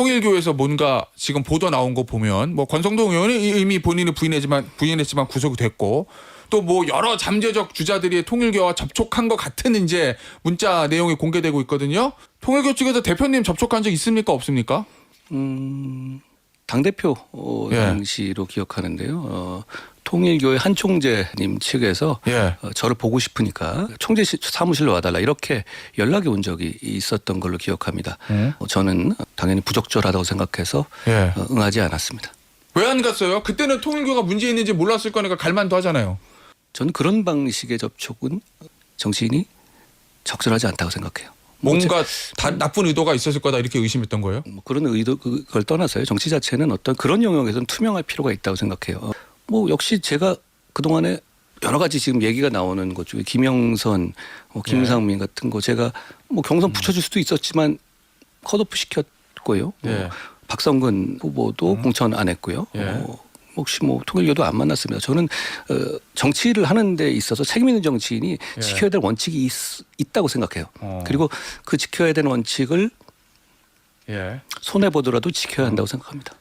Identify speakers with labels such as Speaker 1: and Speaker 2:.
Speaker 1: 통일교에서 뭔가 지금 보도 나온 거 보면 뭐 권성동 의원이 이미 본인이 부인했지만 부인했지만 구속이 됐고 또 뭐 여러 잠재적 주자들이 통일교와 접촉한 것 같은 이제 문자 내용이 공개되고 있거든요. 통일교 측에서 대표님 접촉한 적 있습니까 없습니까?
Speaker 2: 음, 당 대표 어,
Speaker 1: 예.
Speaker 2: 당시로 기억하는데요. 어, 통일교회 한 총재님 측에서
Speaker 1: 예.
Speaker 2: 어, 저를 보고 싶으니까 총재 시- 사무실로 와달라 이렇게 연락이 온 적이 있었던 걸로 기억합니다.
Speaker 1: 음.
Speaker 2: 어, 저는 당연히 부적절하다고 생각해서
Speaker 1: 예.
Speaker 2: 어, 응하지 않았습니다.
Speaker 1: 왜 안 갔어요? 그때는 통일교가 문제 있는지 몰랐을 거니까 갈만도 하잖아요.
Speaker 2: 저는 그런 방식의 접촉은 정치인이 적절하지 않다고 생각해요. 뭐
Speaker 1: 뭔가 다 나쁜 의도가 있었을 거다 이렇게 의심했던 거예요.
Speaker 2: 뭐 그런 의도 그걸 떠나서요. 정치 자체는 어떤 그런 영역에서는 투명할 필요가 있다고 생각해요. 뭐 역시 제가 그 동안에 여러 가지 지금 얘기가 나오는 것 중에 김영선, 뭐 김상민 같은 거 제가 뭐 경선 붙여줄 수도 있었지만 컷오프 시켰고요.
Speaker 1: 예.
Speaker 2: 뭐 박성근 후보도 공천 안 했고요.
Speaker 1: 예.
Speaker 2: 어, 혹시 뭐 통일교도 안 만났습니다. 저는 어, 정치를 하는 데 있어서 책임 있는 정치인이
Speaker 1: 예.
Speaker 2: 지켜야 될 원칙이 있, 다고 생각해요.
Speaker 1: 어.
Speaker 2: 그리고 그 지켜야 되는 원칙을
Speaker 1: 예.
Speaker 2: 손해 보더라도 지켜야 한다고 생각합니다.